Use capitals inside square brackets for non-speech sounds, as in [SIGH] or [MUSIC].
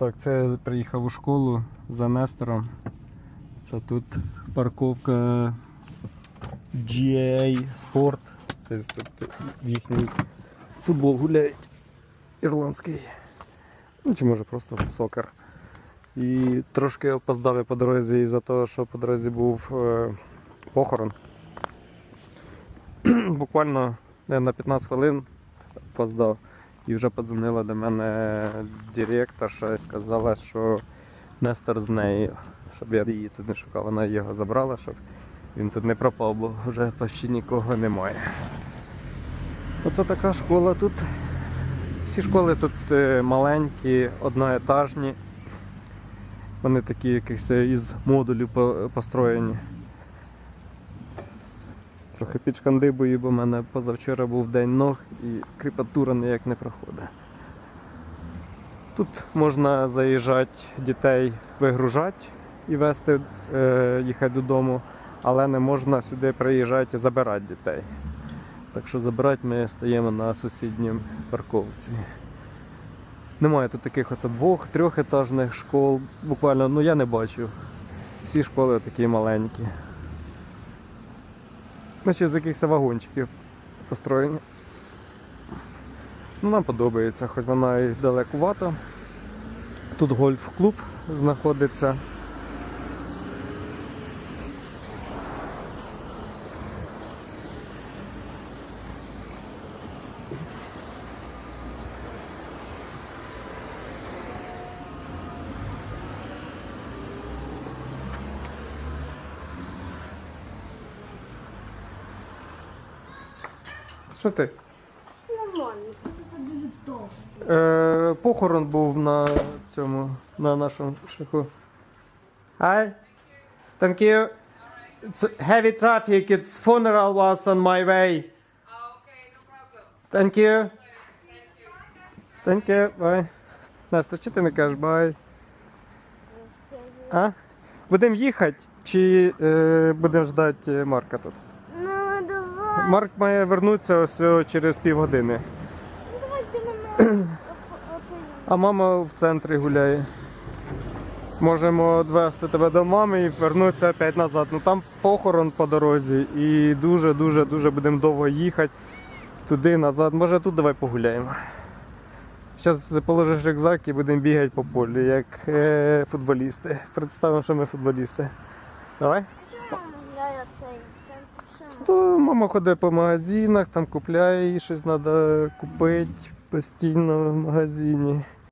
Так, це я приїхав у школу за Нестором. Це тут парковка GA Sport. Тобто в їхній футбол гуляють ірландський. Ну, чи може просто сокер. І трошки опоздав я по дорозі із-за того, що по дорозі був е, похорон. [CLEARS THROAT] Буквально на 15 хвилин опоздав. І вже подзвонила до мене директорша і сказала, що Нестор з нею, щоб я її тут не шукав. Вона його забрала, щоб він тут не пропав, бо вже почти нікого немає. Оце така школа тут. Всі школи тут е, маленькі, одноетажні. Вони такі е, із модулів построєні. Трохи підшкандибую, бо в мене позавчора був день ног і кріпатура ніяк не проходить. Тут можна заїжджати дітей вигружати і везти, е, їхати додому, але не можна сюди приїжджати і забирати дітей. Так що забирати ми стаємо на сусідній парковці. Немає тут таких оце двох, трьохетажних школ. Буквально, ну я не бачу. Всі школи такі маленькі. Ще з якихось вагончиків построєні. Ну, нам подобається, хоч вона і далекувата. Тут гольф-клуб знаходиться. Що ти? Нормально, просто дуже довго. Е, похорон був на цьому, на нашому шляху. Hi. Thank you. It's heavy traffic. It's funeral was on my way. Okay, no problem. Thank you. Thank you. Bye. Настя, чи ти не кажеш bye? А? Будемо їхати чи е, будемо ждати Марка тут? Марк має вернутися ось через півгодини. Ну, давай ти мене. [CLEARS THROAT] Оце. А мама в центрі гуляє. Можемо відвезти тебе до мами і вернутися опять назад. Ну там похорон по дорозі і дуже-дуже дуже будемо довго їхати туди, назад. Може тут давай погуляємо. Зараз положиш рюкзак і будемо бігати по полю, як е, футболісти. Представимо, що ми футболісти. Давай? Чому мама гуляє цей центр? Що? То мама ходить по магазинах, там купляє їй щось треба купити постійно в магазині.